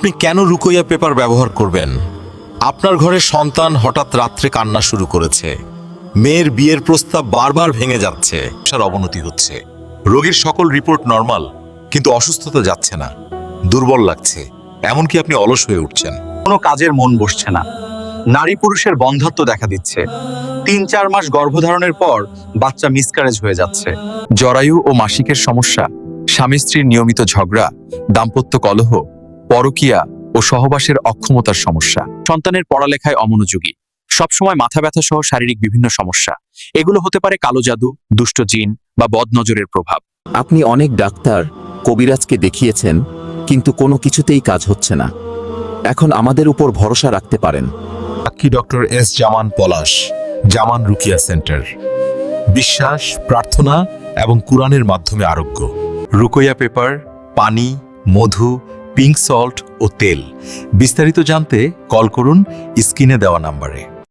আপনি কেন রুকইয়া পেপার ব্যবহার করবেন? আপনার ঘরে সন্তান হঠাৎ রাত্রে কান্না শুরু করেছে। মেয়ের বিয়ের প্রস্তাব বারবার ভেঙে যাচ্ছে। সার অবনতি হচ্ছে। রোগীর সকল রিপোর্ট নর্মাল, কিন্তু অসুস্থতা যাচ্ছে না। দুর্বল লাগছে। এমনকি আপনি অলস হয়ে উঠছেন। কোনো কাজের মন বসছে না। নারী পুরুষের বন্ধাত্ব দেখা দিচ্ছে। তিন চার মাস গর্ভধারণের পর বাচ্চা মিসক্যারেজ হয়ে যাচ্ছে। জরায়ু ও মাসিকের সমস্যা স্বামী স্ত্রীর নিয়মিত ঝগড়া, দাম্পত্য কলহ পরকীয়া ও সহবাসের অক্ষমতার সমস্যা। সন্তানের পড়ালেখায় অমনোযোগী। সবসময় মাথা ব্যথা সহ শারীরিক বিভিন্ন সমস্যা। এগুলো হতে পারে কালো জাদু দুষ্ট জিন বা বদনজরের প্রভাব। আপনি অনেক ডাক্তার কবিরাজকে দেখিয়েছেন কিন্তু কোনো কিছুতেই কাজ হচ্ছে না। এখন আমাদের উপর ভরসা রাখতে পারেন। সাক্ষী doctor S Zaman Palash Zaman Rukiya centre. বিশ্বাস প্রার্থনা এবং কুরআনের মাধ্যমে আরোগ্য। রুকইয়া পেপার পানি মধু পিঙ্ক সল্ট ও তেল। বিস্তারিত জানতে কল করুন স্ক্রিনে দেওয়া নাম্বারে।